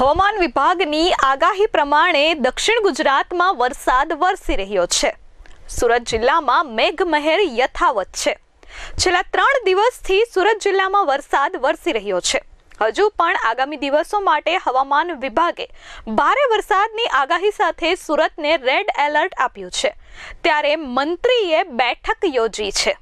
હવામાન વિભાગની આગાહી પ્રમાણે દક્ષિણ ગુજરાતમાં વરસાદ વરસી રહ્યો છે. સુરત જિલ્લામાં મેઘમહેર યથાવત છે. છેલ્લા ત્રણ દિવસથી સુરત જિલ્લામાં વરસાદ વરસી રહ્યો છે. હજુ પણ આગામી દિવસો માટે હવામાન વિભાગે ભારે વરસાદની આગાહી સાથે સુરતને રેડ એલર્ટ આપ્યું છે. ત્યારે મંત્રીએ બેઠક યોજી છે.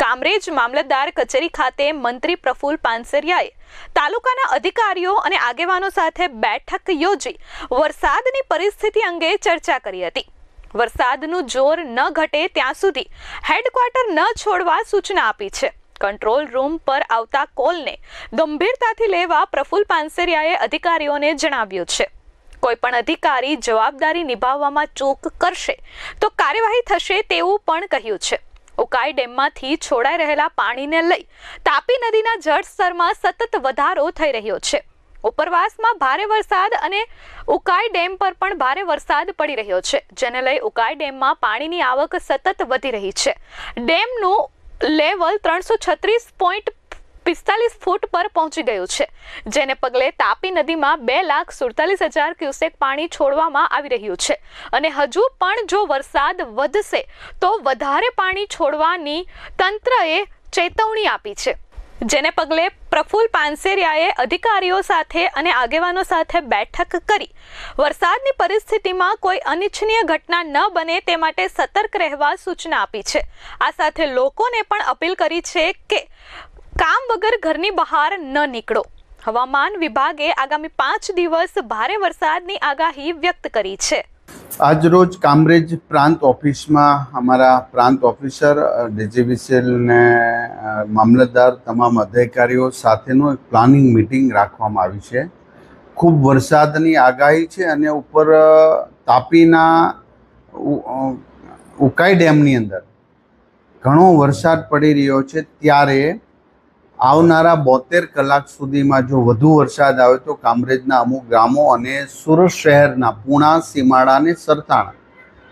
કામરેજ મામલતદાર કચેરી ખાતે મંત્રી પ્રફુલ પાનસરિયાએ તાલુકાના અધિકારીઓ અને આગેવાનો સાથે બેઠક યોજી વરસાદની પરિસ્થિતિ અંગે ચર્ચા કરી હતી. વરસાદનું જોર ન ઘટે ત્યાં સુધી હેડક્વાર્ટર ન છોડવા સૂચના આપી છે. કંટ્રોલ રૂમ પર આવતા કોલને ગંભીરતાથી લેવા પ્રફુલ પાનસરિયાએ અધિકારીઓને જણાવ્યું છે. કોઈ પણ અધિકારી જવાબદારી નિભાવવામાં ચૂક કરશે તો કાર્યવાહી થશે તેવું પણ કહ્યું છે. ઉકાઈ ડેમમાંથી છોડાઈ રહેલા પાણીને લઈ તાપી નદીના જળસ્તરમાં સતત વધારો થઈ રહ્યો છે. ઉપરવાસમાં ભારે વરસાદ અને ઉકાઈ ડેમ પર પણ ભારે વરસાદ પડી રહ્યો છે, જેને લઈ ઉકાઈ ડેમમાં પાણીની આવક સતત વધી રહી છે. ડેમનું લેવલ ત્રણસો છત્રીસ પોઈન્ટ પિસ્તાલીસ ફૂટ પર પહોંચી ગયું છે, જેને પગલે તાપી નદીમાં બે લાખ સુડતાલીસ હજાર ક્યુસેક પાણી છોડવામાં આવી રહ્યું છે. અને હજુ પણ જો વરસાદ વધશે, તો વધારે પાણી છોડવાની તંત્રએ ચેતવણી આપી છે. જેને પગલે પ્રફુલ પાનસેરિયાએ અધિકારીઓ સાથે અને આગેવાનો સાથે બેઠક કરી. વરસાદની પરિસ્થિતિમાં કોઈ અનિચ્છનીય ઘટના ન બને તે માટે સતર્ક રહેવા સૂચના આપી છે. આ સાથે લોકોને પણ અપીલ કરી છે કે કામ વગર ઘરની બહાર ન નીકળો. હવામાન વિભાગે આગામી પાંચ દિવસ ભારે વરસાદની આગાહી વ્યક્ત કરી છે. આજરોજ કામરેજ પ્રાંત ઓફિસમાં અમારા પ્રાંત ઓફિસર ડીજીવીસીએલને મામલતદાર તમામ અધિકારીઓ સાથેનું એક પ્લાનિંગ મિટિંગ રાખવામાં આવી છે. ખૂબ વરસાદની આગાહી છે અને ઉપર તાપીના ઉકાઈ ડેમની અંદર ઘણો વરસાદ પડી રહ્યો છે. ત્યારે આવનારા બોતેર કલાક સુધીમાં જો વધુ વરસાદ આવે તો કામરેજના અમુક ગામો અને સુરત શહેરના પૂણા, સીમાડા અને સરથાણા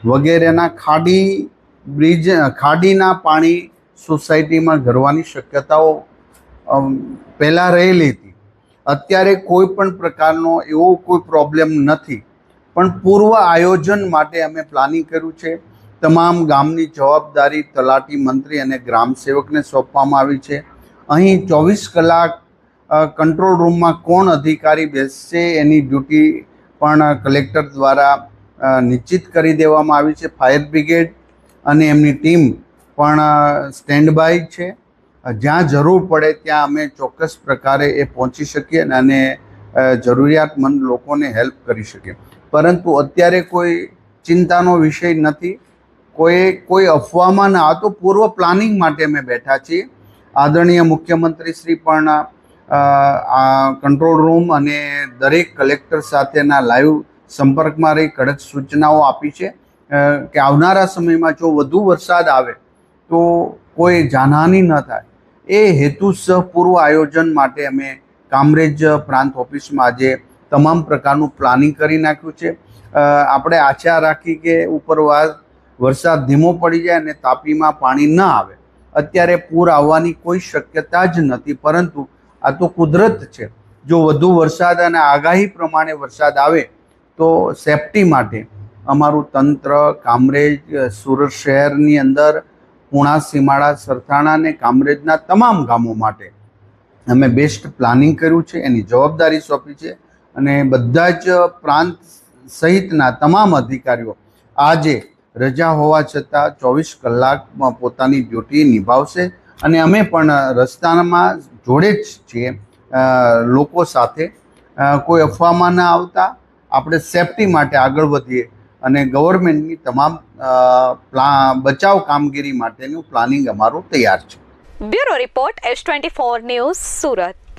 વગેરેના ખાડી બ્રિજ, ખાડીના પાણી સોસાયટીમાં ઘરવાની શક્યતાઓ પહેલાં રહેલી હતી. અત્યારે કોઈ પણ પ્રકારનો એવો કોઈ પ્રોબ્લેમ નથી. પણ પૂર્વ આયોજન માટે અમે પ્લાનિંગ કર્યું છે. તમામ ગામની જવાબદારી તલાટી મંત્રી અને ગ્રામ સેવકને સોંપવામાં આવી છે. અહીં ચોવીસ કલાક કંટ્રોલ રૂમમાં કોણ અધિકારી બેસશે એની ડ્યુટી પણ કલેક્ટર દ્વારા નિશ્ચિત કરી દેવામાં આવી છે. ફાયર બ્રિગેડ અને એમની ટીમ પણ સ્ટેન્ડ બાય છે. જ્યાં જરૂર પડે ત્યાં અમે ચોક્કસ પ્રકારે એ પહોંચી શકીએ અને- જરૂરિયાતમંદ લોકોને હેલ્પ કરી શકીએ. પરંતુ અત્યારે કોઈ ચિંતાનો વિષય નથી. કોઈ કોઈ અફવામાં ના તો પૂર્વ પ્લાનિંગ માટે અમે બેઠા છીએ. આદરણીય મુખ્યમંત્રી શ્રી પણ આ કંટ્રોલ રૂમ અને દરેક કલેક્ટર સાથેના લાઈવ સંપર્કમાં રહી, કડક સૂચનાઓ આપી છે કે આવનારા સમયમાં જો વધુ વરસાદ આવે, તો કોઈ જાનહાની ન થાય. એ હેતુસર પૂર્વ આયોજન માટે અમે કામરેજ પ્રાંત ઓફિસમાં આજે તમામ પ્રકારનું પ્લાનિંગ કરી નાખ્યું છે. આપણે આશા રાખી કે ઉપરવાસ વરસાદ ધીમો પડી જાય અને તાપીમાં પાણી ન આવે. અત્યારે પૂર આવવાની કોઈ શક્યતા જ નથી, પરંતુ આ તો કુદરત છે. જો વધુ વરસાદ અને આગાહી પ્રમાણે વરસાદ આવે તો સેફટી માટે અમારું તંત્ર, કામરેજ, સુરત શહેરની અંદર, પૂણા, સીમાડા, સરથાણા અને કામરેજના તમામ ગામો માટે અમે બેસ્ટ પ્લાનિંગ કર્યું છે, એની જવાબદારી સોંપી છે અને બધા જ પ્રાંત સહિતના તમામ અધિકારીઓ આજે રજા હોવા છતાં ચોવીસ કલાકમાં પોતાની ડ્યુટી નિભાવશે. અને અમે પણ રસ્તામાં જોડે જ છીએ. લોકો સાથે. કોઈ અફવામાં ના આવતા. આપણે સેફટી માટે આગળ વધીએ. અને ગવર્મેન્ટની તમામ પ્લા, બચાવ કામગીરી માટેનું પ્લાનિંગ અમારું તૈયાર છે. Bureau report S twenty four news Surat.